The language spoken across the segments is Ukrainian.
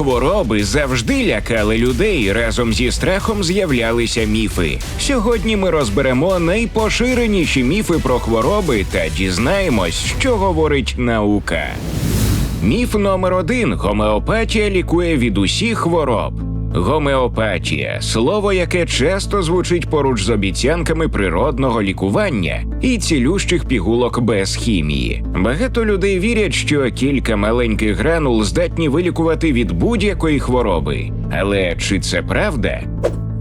Хвороби завжди лякали людей. Разом зі страхом з'являлися міфи. Сьогодні ми розберемо найпоширеніші міфи про хвороби та дізнаємось, що говорить наука. Міф номер один: гомеопатія лікує від усіх хвороб. Гомеопатія слово, яке часто звучить поруч з обіцянками природного лікування і цілющих пігулок без хімії. Багато людей вірять, що кілька маленьких гранул здатні вилікувати від будь-якої хвороби. Але чи це правда?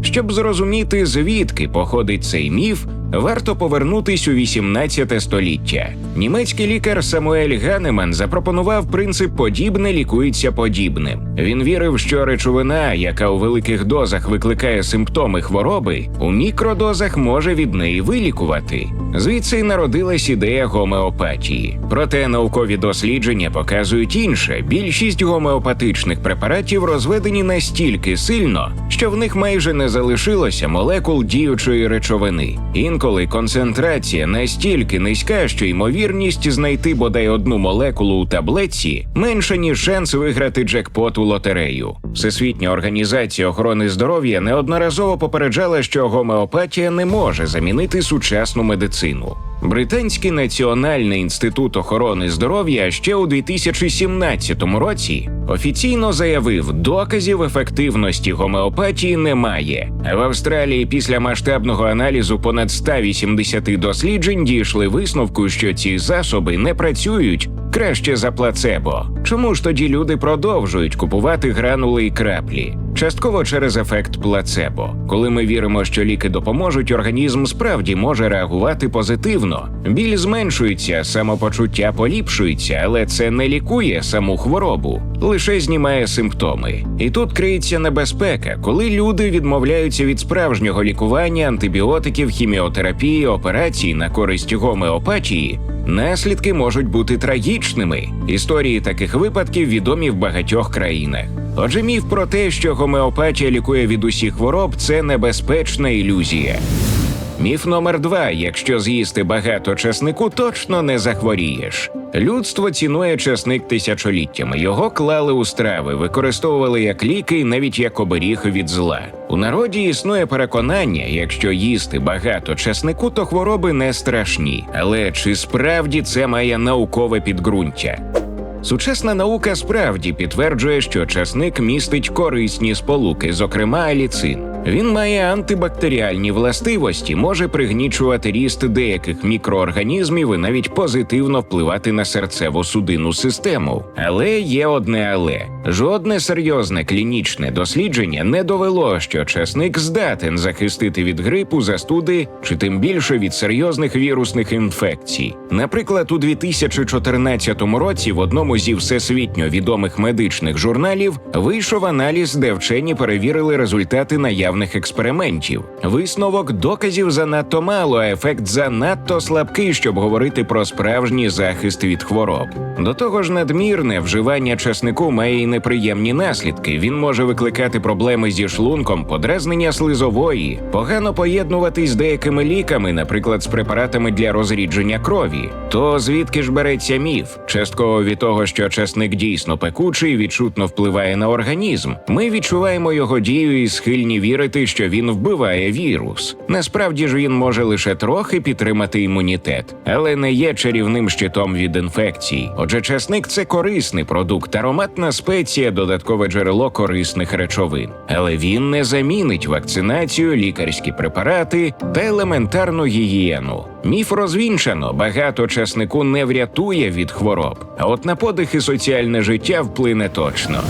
Щоб зрозуміти, звідки походить цей міф, варто повернутись у 18 століття. Німецький лікар Самуель Ганеман запропонував принцип подібне лікується подібним. Він вірив, що речовина, яка у великих дозах викликає симптоми хвороби, у мікродозах може від неї вилікувати. Звідси й народилась ідея гомеопатії. Проте наукові дослідження показують інше. Більшість гомеопатичних препаратів розведені настільки сильно, що в них майже не залишилося молекул діючої речовини. Інколи концентрація настільки низька, що ймовірність знайти бодай одну молекулу у таблетці менша ніж шанс виграти джекпот у лотерею. Всесвітня організація охорони здоров'я неодноразово попереджала, що гомеопатія не може замінити сучасну медицину. Британський національний інститут охорони здоров'я ще у 2017 році офіційно заявив, доказів ефективності гомеопатії немає. В Австралії після масштабного аналізу понад 180 досліджень дійшли висновку, що ці засоби не працюють краще за плацебо. Чому ж тоді люди продовжують купувати гранули і краплі? Частково через ефект плацебо. Коли ми віримо, що ліки допоможуть, організм справді може реагувати позитивно. Біль зменшується, самопочуття поліпшується, але це не лікує саму хворобу, лише знімає симптоми. І тут криється небезпека, коли люди відмовляються від справжнього лікування, антибіотиків, хіміотерапії, операцій на користь гомеопатії. Наслідки можуть бути трагічними. Історії таких випадків відомі в багатьох країнах. Отже, міф про те, що гомеопатія лікує від усіх хвороб, це небезпечна ілюзія. Міф номер два: якщо з'їсти багато чеснику, точно не захворієш. Людство цінує чесник тисячоліттями. Його клали у страви, використовували як ліки, і навіть як оберіг від зла. У народі існує переконання, якщо їсти багато чеснику, то хвороби не страшні. Але чи справді це має наукове підґрунтя? Сучасна наука справді підтверджує, що часник містить корисні сполуки, зокрема аліцин. Він має антибактеріальні властивості, може пригнічувати ріст деяких мікроорганізмів і навіть позитивно впливати на серцево-судинну систему. Але є одне але жодне серйозне клінічне дослідження не довело, що часник здатен захистити від грипу, застуди чи тим більше від серйозних вірусних інфекцій. Наприклад, у 2014 році в одному зі всесвітньо відомих медичних журналів вийшов аналіз, де вчені перевірили результати наявних експериментів. Висновок доказів занадто мало, а ефект занадто слабкий, щоб говорити про справжній захист від хвороб. До того ж, надмірне вживання часнику має й неприємні наслідки. Він може викликати проблеми зі шлунком, подразнення слизової, погано поєднуватись з деякими ліками, наприклад, з препаратами для розрідження крові. То звідки ж береться міф? Частково від того, що часник дійсно пекучий, відчутно впливає на організм. Ми відчуваємо його дію і схильні вірити, що він вбиває вірус. Насправді ж він може лише трохи підтримати імунітет, але не є чарівним щитом від інфекцій. Отже, часник це корисний продукт, ароматна спеція, додаткове джерело корисних речовин. Але він не замінить вакцинацію, лікарські препарати та елементарну гігієну. Міф розвінчано, багато часнику не врятує від хвороб, а от на подих і соціальне життя вплине точно.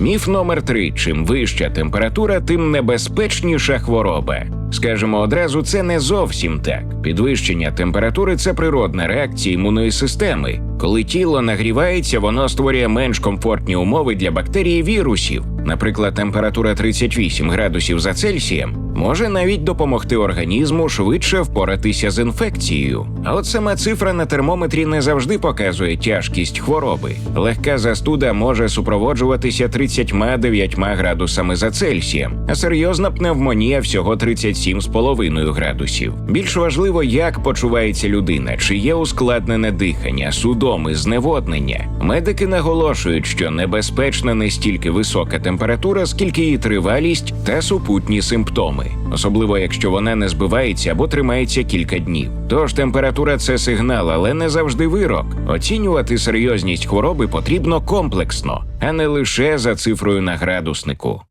Міф номер три: чим вища температура, тим небезпечніша хвороба. Скажемо одразу, це не зовсім так. Підвищення температури це природна реакція імунної системи. Коли тіло нагрівається, воно створює менш комфортні умови для бактерій і вірусів. Наприклад, температура 38 градусів за Цельсієм може навіть допомогти організму швидше впоратися з інфекцією. А от сама цифра на термометрі не завжди показує тяжкість хвороби. Легка застуда може супроводжуватися 39 градусами за Цельсієм, а серйозна пневмонія всього 37,5 градусів. Більш важливо, як почувається людина, чи є ускладнене дихання, судоми, зневоднення. Медики наголошують, що небезпечна не стільки висока температура, скільки її тривалість та супутні симптоми, особливо якщо вона не збивається або тримається кілька днів. Тож температура це сигнал, але не завжди вирок. Оцінювати серйозність хвороби потрібно комплексно, а не лише за цифрою на градуснику.